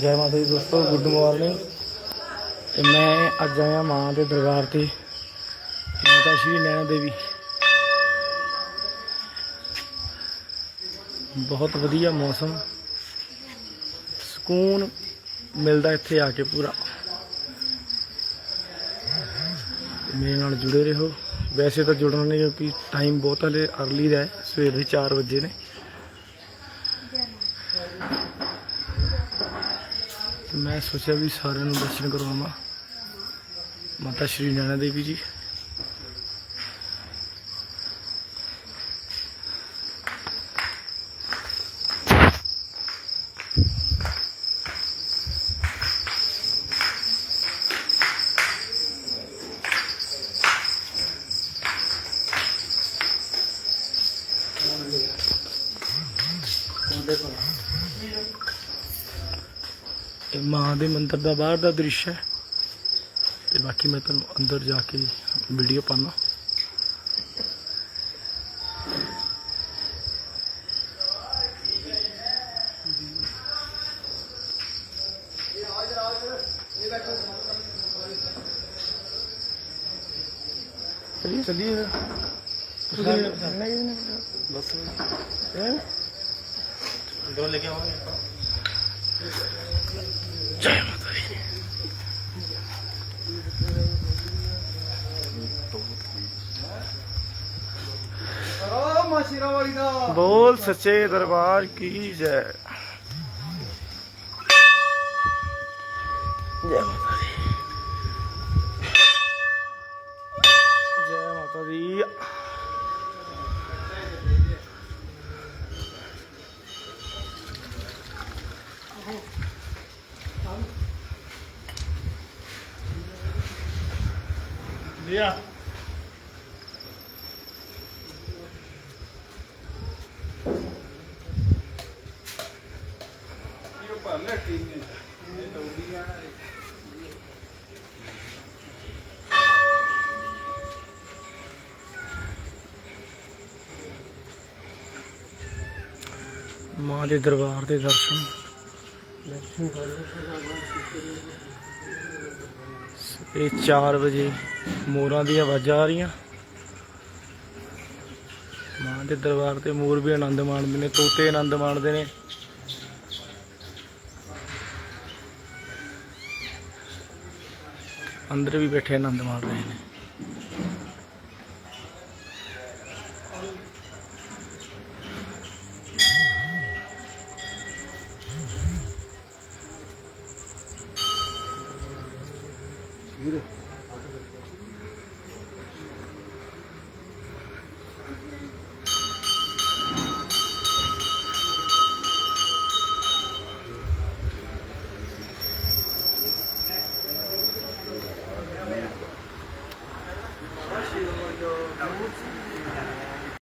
ਜੈ ਮਾਤਾ ਦੀ ਦੋਸਤੋ, ਗੁੱਡ ਮਾਰਨਿੰਗ। ਤੇ ਮੈਂ ਅੱਜ ਆਇਆ ਮਾਂ ਦੇ ਦਰਬਾਰ ਤੇ ਮਾਤਾ ਸ਼੍ਰੀ ਨੈਣਾ ਦੇਵੀ। ਬਹੁਤ ਵਧੀਆ ਮੌਸਮ। ਸਕੂਨ ਮਿਲਦਾ ਇੱਥੇ ਆ ਕੇ ਪੂਰਾ। ਮੇਰੇ ਨਾਲ ਜੁੜੇ ਰਹੋ। ਵੈਸੇ ਤਾਂ ਜੁੜਨਾ ਨਹੀਂ, ਕਿਉਂਕਿ ਟਾਈਮ ਬਹੁਤ ਹਲੇ ਅਰਲੀ ਦਾ ਹੈ, ਸਵੇਰ ਦੇ 4 ਵਜੇ ਨੇ। ਤੇ ਮੈਂ ਸੋਚਿਆ ਵੀ ਸਾਰਿਆਂ ਨੂੰ ਦਰਸ਼ਨ ਕਰਵਾਵਾਂ ਮਾਤਾ ਸ਼੍ਰੀ ਨੈਣਾ ਦੇਵੀ ਜੀ ਇਹ ਮਾਂ ਦੇ ਮੰਦਿਰ ਦਾ ਬਾਹਰ ਦਾ ਦ੍ਰਿਸ਼ ਹੈ। ਤੇ ਬਾਕੀ ਮੈਂ ਤੁਹਾਨੂੰ ਅੰਦਰ ਜਾ ਕੇ ਵੀਡੀਓ ਪਾਣਾ ਚਲੀ ਚਲੀ ਤੁਸੀਂ ਬਸ। ਇਹ ਦੋ ਲੈ ਕੇ ਆਵਾਂਗੇ ਆਪਾਂ। ਜੈ ਮਾਤਾ ਦੀ ਬੋਲ ਸੱਚੇ ਦਰਬਾਰ ਕੀ ਜੈ? ਜੈ ਮਾਤਾ ਦੀ ਲਿਆ। ਮਾਂ ਦੇ ਦਰਬਾਰ ਦੇ ਦਰਸ਼ਨ। ਇਹ 4 ਵਜੇ ਮੋਰਾਂ ਦੀ ਆਵਾਜ਼ਾਂ ਆ ਰਹੀਆਂ। ਮਾਂ ਦੇ ਦਰਬਾਰ ਤੇ ਮੋਰ ਵੀ ਆਨੰਦ ਮਾਣਦੇ ਨੇ, ਤੋਤੇ ਆਨੰਦ ਮਾਣਦੇ ਨੇ। ਅੰਦਰ ਵੀ ਬੈਠੇ ਆਨੰਦ ਮਾਣ ਰਹੇ ਨੇ। Yürü.